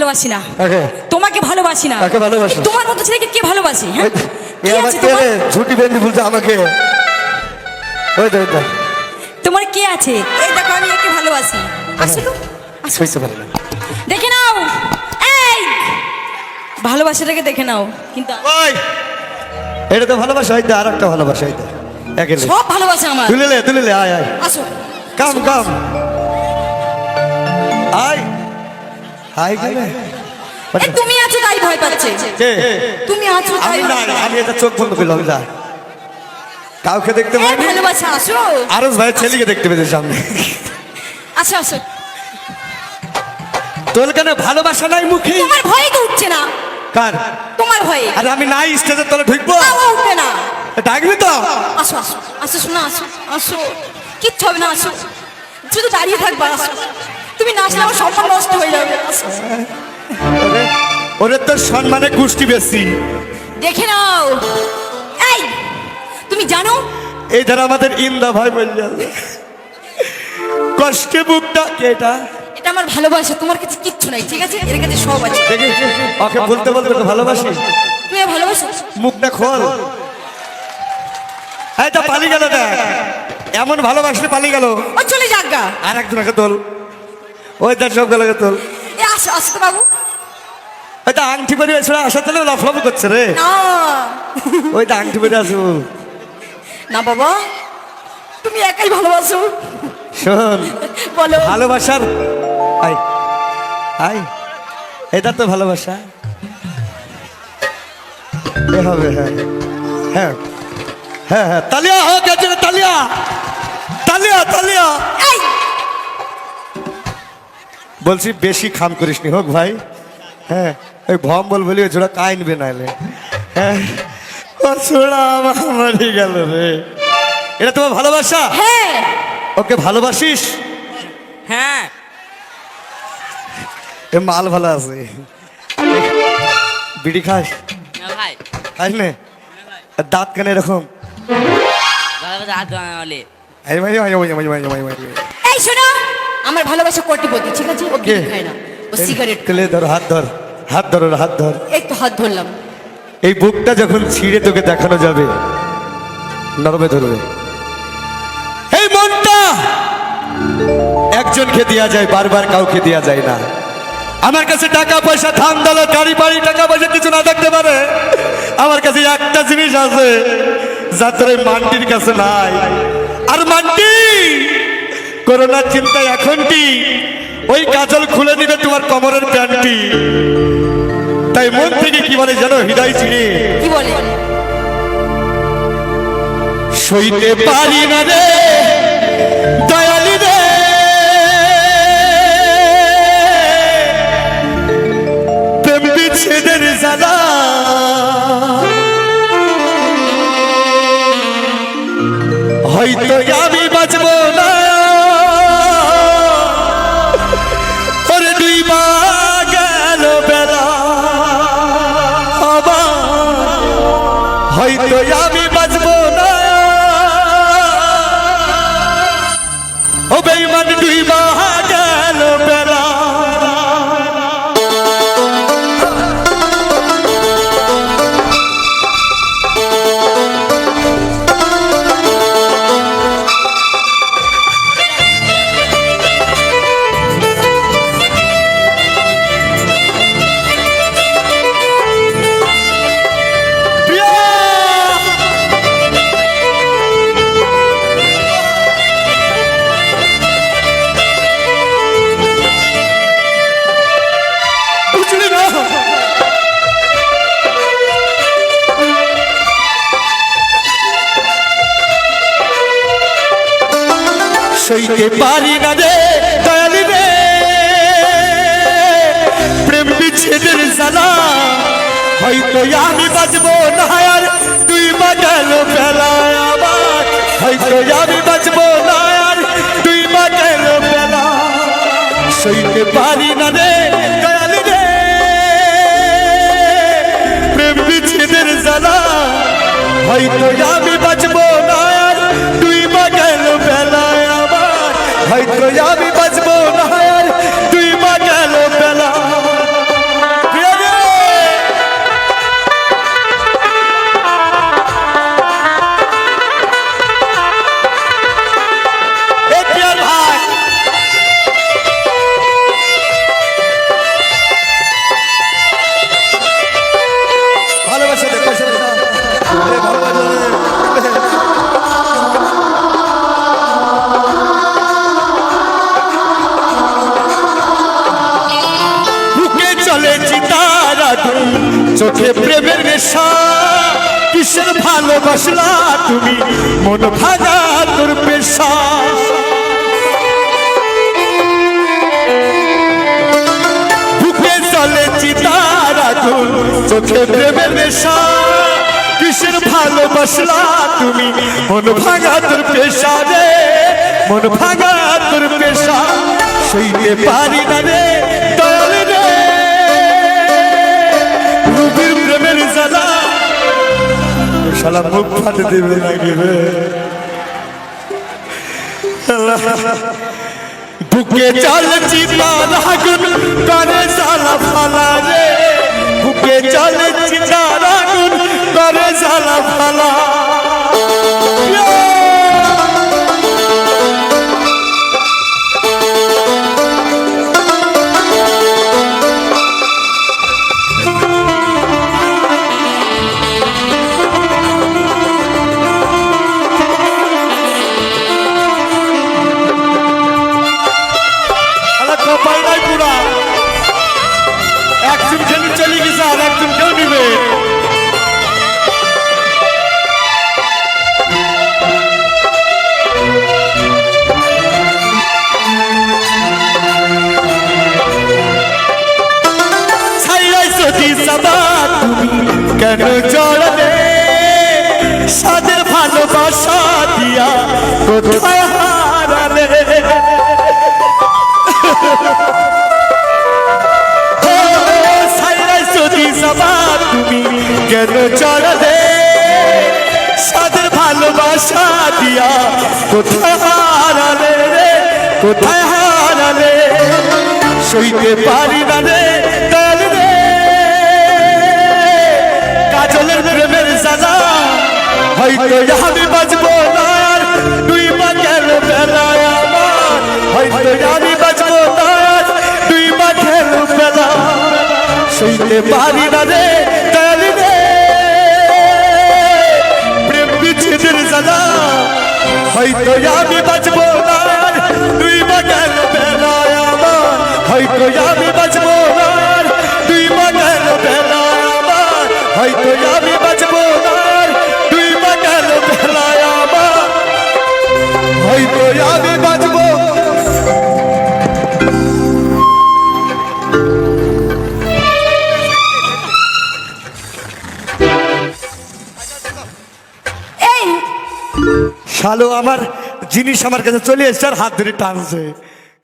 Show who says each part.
Speaker 1: ভালোবাসি না। তোমাকে ভালোবাসি না। তোমার মতো ছেলেকে কে ভালোবাসে? হ্যাঁ?
Speaker 2: ঝুটি বেঁধে বলছে আমাকে।
Speaker 1: তোমার কে আছে? এই দেখো আমি একে ভালোবাসি।
Speaker 2: না।
Speaker 1: দেখে নাও। এই! ভালোবাসাটাকে দেখে নাও। কিন্তু
Speaker 2: ওই! এটা তো ভালোবাসা হইতে আর একটা ভালোবাসা হইতে
Speaker 1: সব ভালোবাসা আমার।
Speaker 2: তুলে লে তুলে লে আয় আয়।
Speaker 1: আসো।
Speaker 2: কাম কাম। আয়। আয় গেলে
Speaker 1: এ, তুমি আছো তাই ভয় পাচ্ছে।
Speaker 2: কে?
Speaker 1: তুমি আছো তাই
Speaker 2: আমি না আমি এটা চোখ বন্ধ করলাম যা কাউকে দেখতে পাইনি
Speaker 1: ভালোবাসা আসো।
Speaker 2: আরস ভাই ছেলেকে দেখতে পেয়েছে সামনে।
Speaker 1: আসো আসো।
Speaker 2: তোর কেন ভালোবাসা নাই মুখে?
Speaker 1: তোমার ভয় তো উঠছে না।
Speaker 2: কার?
Speaker 1: তোমার ভয়ে।
Speaker 2: আরে আমি নাই স্টেজের তলে ঢুকবো।
Speaker 1: উঠবে না।
Speaker 2: ডাকবি তো?
Speaker 1: আসো আসো আসো শোনো আসো আসো। কিচ্ছু হবে না আসো। শুধু দাঁড়িয়ে থাকবা আসো। তুমি নাচলে আমার সম্মান নষ্ট হয়ে যাবে।
Speaker 2: ওরে তোর সম্মানে গোষ্ঠী বেশি।
Speaker 1: দেখে নাও। এই তুমি জানো?
Speaker 2: এই ধারা আমাদের ইন্দা ভাই বলল। কষ্টে বুকটা এটা
Speaker 1: এটা আমার ভালোবাসা তোমার কাছে কিচ্ছু নাই ঠিক আছে? এর কাছে সব আছে।
Speaker 2: দেখি ওকে বলতে বলতে তো ভালোবাসি।
Speaker 1: তুমি ভালোবাসো?
Speaker 2: মুখটা খোল। এই তো পালিয়ে গেল দেখ। এমন ভালোবাসলে পালিয়ে গেল।
Speaker 1: ও চলে যাক গা।
Speaker 2: আর একজনকে তোল। ওই দেখ সব গেলকে তোল
Speaker 1: এ আসো আসো বাবু।
Speaker 2: ওই তো আংটি পরে ছোড়া আসা তাহলে লাফলাফ করছে রে। ওই তো আংটি পরে আসু
Speaker 1: না বাবা তুমি একাই ভালোবাসো।
Speaker 2: শোন
Speaker 1: বলো।
Speaker 2: ভালোবাসার আই আই এটা তো ভালোবাসা। এ হবে হ্যাঁ হ্যাঁ হ্যাঁ হ্যাঁ তালিয়া হোক তালিয়া। তালিয়া তালিয়া।
Speaker 1: এই!
Speaker 2: বলছি বেশি খাম করিস নি হোক ভাই। হ্যাঁ ওই ভম বল বলি ওই ছোড়া কাইনবে নাইলে হ্যাঁ ও ছোড়া আমার মরে গেল রে। এটা তোমার ভালোবাসা?
Speaker 1: হ্যাঁ।
Speaker 2: ওকে ভালোবাসিস?
Speaker 1: হ্যাঁ।
Speaker 2: এ মাল ভালো আছে। বিড়ি খাস?
Speaker 3: না ভাই।
Speaker 2: খাস নে? আর দাঁত কেন এরকম? এই ভাই ভাই ভাই ভাই ভাই ভাই ভাই
Speaker 1: এই শোনো আমার ভালোবাসা কোটিপতি ঠিক আছে? ও
Speaker 2: কে?
Speaker 1: বিড়ি খায় না ও সিগারেট
Speaker 2: তেলে ধর হাত ধর হাত ধর ওর হাত ধর।
Speaker 1: এই তো হাত ধরলাম।
Speaker 2: এই বুকটা যখন ছিঁড়ে তোকে দেখানো যাবে নরমে ধরবে। এই মনটা একজনকে দেওয়া যায় বারবার কাউকে দেওয়া যায় না। আমার কাছে টাকা পয়সা ধান দলা গাড়ি বাড়ি টাকা পয়সা কিছু না থাকতে পারে। আমার কাছে একটা জিনিস আছে যা তোর মান্টির কাছে নাই। করোনার চিন্তায় এখন কি? ওই কাজল খুলে দিবে তোমার কমরের প্যান্টটি তাই মন থেকে কি বলে যেন হৃদয়
Speaker 1: কি বলে?
Speaker 2: সইতে পারি না রে। হয়তো আমি সইতে পারি না রে দয়ালি রে প্রেম বিচ্ছেদের জ্বালা, হয়তো আমি বাঁচবো না আর তুই বাজালো বেলা আবার। হয়তো আমি বাঁচবো না আর তুই বাজালো বেলা সইতে পারি না রে দয়ালি রে প্রেম বিচ্ছেদের জ্বালা, হয়তো আমি চোখে প্রেমের নেশা, কিসের ভালোবাসলা তুমি? মন ভাঙা তোর পেশা। বুকে চলে চিতার আগুন, চোখে প্রেমের নেশা, কিসের ভালোবাসলা তুমি? মন ভাঙা তোর পেশা রে, মন তোর পেশা। সইতে পারি না রে রুবির প্রেমের জ্বালা। শালা মুখ ফাটে দেবে রে? বুকে চল চিতার আগুন করে জ্বালা ফালা রে। বুকে চল চিতার আগুন করে জ্বালা কেন জড়ালে সাদের ভালোবাসা দিয়া কোথায় হারালে যদি সাবা তুমি কেন চড়ালে সাদের ভালোবাসা দিয়া কোথায় হারালে রে? কোথায় হারালে? সইতে পারি না রে। হয়তো আমি বাঁচবো না আর তুই বা কেন বেলায় আমার। হয়তো আমি বাঁচবো না আর তুই বা কেন বেলা। সইতে পারি না রে দয়াল রে। প্রেম বিচ্ছেদের জ্বালা। হয়তো আমি বাঁচবো না আর তুই বা কেন বেলায় আমার। হয়তো আমি বাঁচবো না আর তুই বা কেন বেলায় আমার। হয়তো শালো আমার জিনিস আমার কাছে চলে এসছে আর হাত ধরে টানছে।